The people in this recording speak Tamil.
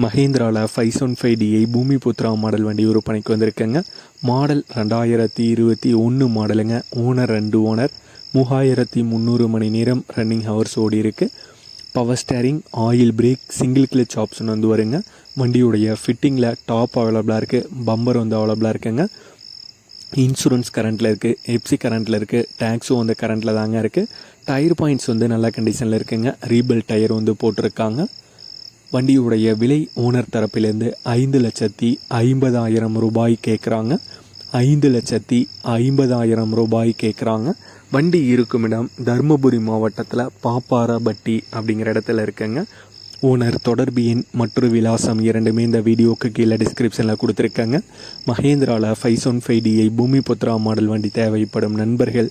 மஹேந்திராவில் five one five DI Bhoomi Putra model வண்டி விற்பனைக்கு வந்திருக்கேங்க. மாடல் ரெண்டாயிரத்தி இருபத்தி ஒன்று மாடலுங்க. ஓனர் ரெண்டு ஓனர். மூவாயிரத்தி முந்நூறு மணி நேரம் ரன்னிங் ஹவர்ஸ் ஓடி இருக்கு. Power steering oil brake single clutch option வந்து வருங்க. வண்டியுடைய ஃபிட்டிங்கில் டாப் அவைலபிளாக இருக்குது பம்பர் வந்து அவைலபிளாக இருக்குங்க. இன்சூரன்ஸ் கரண்ட்டில் இருக்குது எப்சி கரண்ட்டில் இருக்குது டேக்ஸும் வந்து கரண்ட்டில் தாங்க இருக்குது டயர் பாயிண்ட்ஸ் வந்து நல்ல கண்டிஷனில் இருக்குங்க. ரீபில் டயர் வந்து போட்டிருக்காங்க. வண்டியுடைய விலை ஓனர் தரப்பிலிருந்து ஐந்து லட்சத்தி ஐம்பதாயிரம் ரூபாய் கேட்குறாங்க ஐந்து லட்சத்தி ஐம்பதாயிரம் ரூபாய் கேட்குறாங்க வண்டி இருக்கும் இடம் தருமபுரி மாவட்டத்தில் பாப்பாரபட்டி அப்படிங்கிற இடத்துல இருக்குங்க. ஓனர் தொடர்பு எண் மற்றும் விலாசம் இரண்டுமே இந்த வீடியோக்கு கீழே டிஸ்கிரிப்ஷனில் கொடுத்துருக்காங்க. மகேந்திராவில் five one five DI Bhoomi Putra model வண்டி தேவைப்படும் நண்பர்கள்